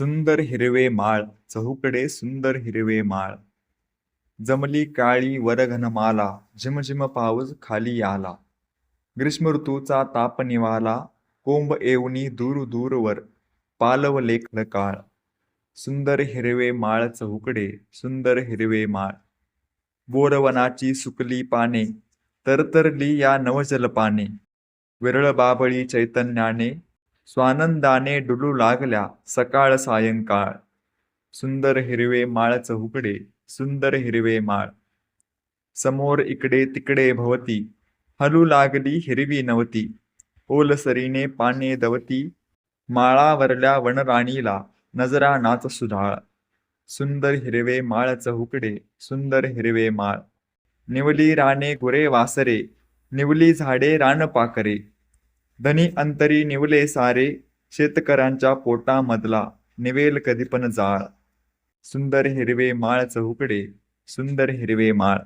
सुंदर हिरवे माळ चहूकडे सुंदर हिरवे माळ. जमली काळी वरघनमाला झिमझिम पाऊस खाली आला. ग्रीष्म ऋतूचा ताप निवाला कोंब येऊनी दूर दूरवर पालव लेखल काळ सुंदर हिरवे माळ चहूकडे सुंदर हिरवे माळ. बोरवनाची सुकली पाने तरतरली या नवजल पाने विरळ बाबळी चैतन्याने स्वानंदाने डुलू लागल्या सकाळ सायंकाळ. सुंदर हिरवे माळ चहुकडे सुंदर हिरवे माळ. समोर इकडे तिकडे भवती हलू लागली हिरवी नवती. ओलसरीने पाने दवती माळावरल्या वनराणीला नजरा नाच सुधाळ. सुंदर हिरवे माळ चहुकडे सुंदर हिरवे माळ. निवली राणे गुरे वासरे निवली झाडे रानपाकरे धनी अंतरी निवले सारे शेतकऱ्यांच्या पोटामधला निवेल कधी पण जाळ. सुंदर हिरवे माळ चौकडे सुंदर हिरवे माळ.